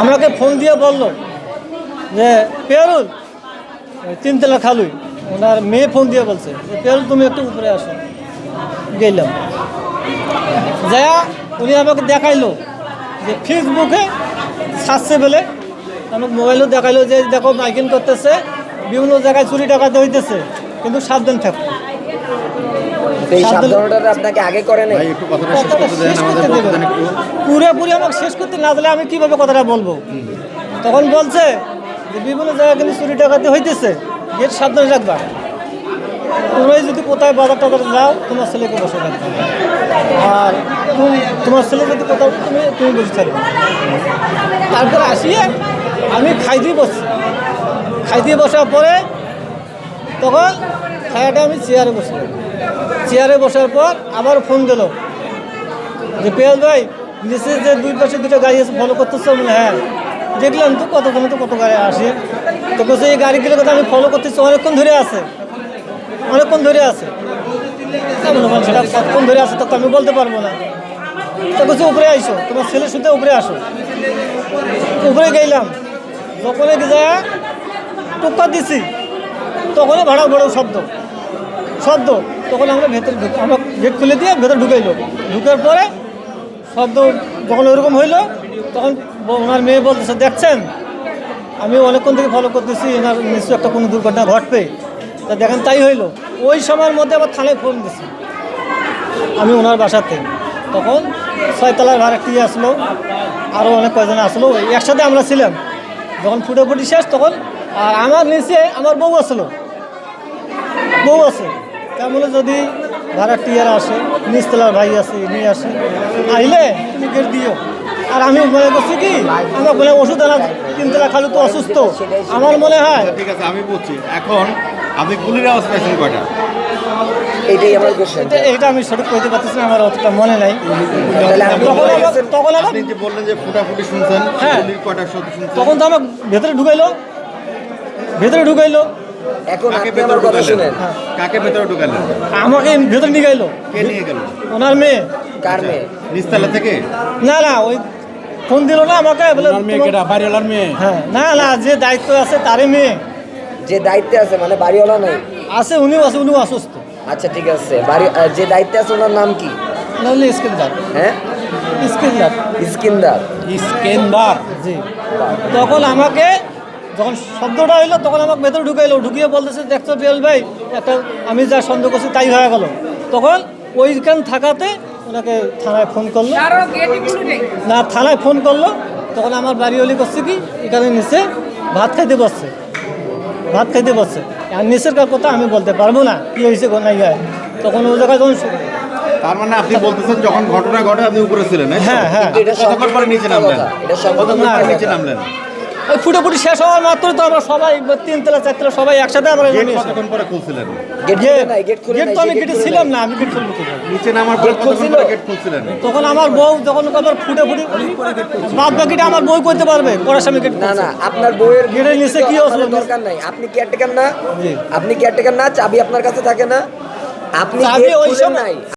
আমাকে ফোন দিয়ে বলল যে, পেয়ারুল তিনতলা খালুই। ওনার মেয়ে ফোন দিয়ে বলছে যে, পেয়ারুল, তুমি একটু উপরে আসো। গেলাম। যা উনি আমাকে দেখাইলো যে, ফেসবুকে ছাড়ছে বলে আমাকে মোবাইলও দেখাইলো যে, দেখো মাইকিং করতেছে, বিভিন্ন জায়গায় চুরি টাকা হইতেছে, কিন্তু সাবধান থাকো এই সাবধানতাটা আপনাকে আগে করে নাই? একটু কথাটা শেষ করতে দেন আমাদের বলতে একটু। পুরোপুরি আমাকে শেষ করতে না দিলে আমি কীভাবে কথাটা বলব? তখন বলছে যে বিভিন্ন জায়গায় কিন্তু চুরি টাকাতে হইতেছে। গেট সাবধানে রাখবা। তোমরাই যদি কোথায় বাজার টাজারে যাও তোমার ছেলেকে বসে রাখবে আর তুমি- তোমার ছেলে যদি কোথাও তুমি তুমি বসে থাকবে। তারপর আসিয়ে আমি খাই দিয়ে বসছি। খাই দিয়ে বসার পরে তখন খায়াটা আমি চেয়ারে বসলাম। চেয়ারে বসার পর আবার ফোন দিল। যে, পেয়াল ভাই নিচে যে দুই পাশে দুটো গাড়ি আছে ফলো করতেছো? বলে হ্যাঁ। দেখলাম তো কতক্ষণে তো কত গাড়ি আসে। তো বলছে, এই গাড়িগুলোর কথা আমি ফলো করতেছি, অনেকক্ষণ ধরে আছে। অনেকক্ষণ ধরে আছে। সেটা কতক্ষণ ধরে আছে? তা আমি বলতে পারব না। তো বলছে, উপরে আইসো, তোমার ছেলের সাথে উপরে আসো। উপরে গেলাম। যখনই যায় টুকা দিছি, তখনই ভাড়া ভাড়া শব্দ। শব্দ, তখন আমরা ভেতরে ঢুক আমরা গেট খুলে দিয়ে ভেতরে ঢুকাইলো ঢুকার পরে শব্দ যখন ওরকম হইল, তখন ওনার মেয়ে বলতেছে, দেখছেন? আমি অনেকক্ষণ থেকে ফলো করতেছি, এনার নিশ্চয়ই একটা কোনো দুর্ঘটনা ঘটবে। তা দেখেন, তাই হইল। ওই সময়ের মধ্যে আবার থানায় ফোন দিছি। আমি ওনার বাসাতে। তখন ছয়তলার ভাড়াটি আসলো আরও অনেক কয়জন আসলো একসাথে আমরা ছিলাম। যখন ফুটোফুটি শেষ, তখন আর আমার নিচে আমার বউ আসলো বউ আছে। তার বলে যদি ভাড়া টিয়ার আসে নিচতলার ভাই আছে নিয়ে আসে আইলে তুমি গেট দিও। আর আমি মনে করছি কি আমার মনে ওষুধ আনা তিনতলা খালু তো অসুস্থ। আমার মনে হয় ঠিক আছে আমি বুঝছি। এখন আপনি গুলির আওয়াজ পাইছেন কয়টা? আমার কোশ্চেন এটা আমি সঠিক কইতে পারতেছি না আমার অতটা মনে নাই। তখন আমার যে বললেন যে ফুটাফুটি শুনছেন হ্যাঁ। গুলির কয়টা শব্দ শুনছেন? তখন তো আমার ভেতরে ঢুকাইলো। ভেতরে ঢুকাইলো। এখন আপনি আমার কথা শুনেন। কাকে ভেতরে ঢুকালেন? আমাকে ভেতরে নিয়ে গেলো কে নিয়ে গেল ওনার মেয়ে। কার মেয়ে? নিচতলা থেকে? না না ওই ফোন দিল না আমাকে বলে বাড়িওয়ালার মেয়ে? হ্যাঁ না না যে দায়িত্ব আছে তারই মেয়ে। যে দায়িত্বে আছে মানে বাড়িওয়ালা নাই? আছে উনিও আছে উনিও অসুস্থ। আচ্ছা ঠিক আছে। বাড়ি যে দায়িত্বে আছে ওনার নাম কি? নাহলে স্কিনদার হ্যাঁ? স্কিনদার ইস্কিন্দার। ইস্কেন্দার? জি। তখন আমাকে যখন শব্দটা হইল তখন আমাকে ভেতরে ঢুকাইলো। ঢুকিয়ে বলতেছে দেখছ বিয়াল ভাই একটা আমি যা সন্দেহ করছি তাই হয়ে গেল। তখন ওইখান থাকাতে ওনাকে থানায় ফোন করল। না থানায় ফোন করল। তখন আমার বাড়িওয়ালি করছে কি এখানে নিচে ভাত খাইতে বসছে। ভাত খাইতে বসছে। আর নিচের কার কথা আমি বলতে পারব না কি হয়েছে নাই হয়। তখন ওই জায়গায় যখন তার মানে আপনি বলতেছেন যখন ঘটনা ঘটে আপনি উপরে ছিলেন হ্যাঁ হ্যাঁ। এটা কতক্ষণ পরে নিচে নামলেন। এটা পরে নিচে নামলেন? ফুটোফুটি শেষ হওয়ার মাত্র তো আমরা সবাই তিনতলা চারতলা সবাই একসাথে আমরা। কতক্ষণ পরে খুলছিলেন? গেট খুলে নাই গেট খুলে গেট নাই তো আমি গেটে ছিলাম না আমি গেট খুলবো নিচে নামার পরে খুলছিল? গেট খুলছিলেন? তখন আমার বউ যখন আবার ফুটে ফুটে বাদ বাকিটা আমার বউ করতে পারবে গেট না না আপনার বইয়ের গেটের নিচে কি আপনার দরকার নাই। আপনি কেয়ারটেকার না আপনি কেয়ারটেকার না চাবি আপনার কাছে থাকে না। আপনি ওই সময়- নাই।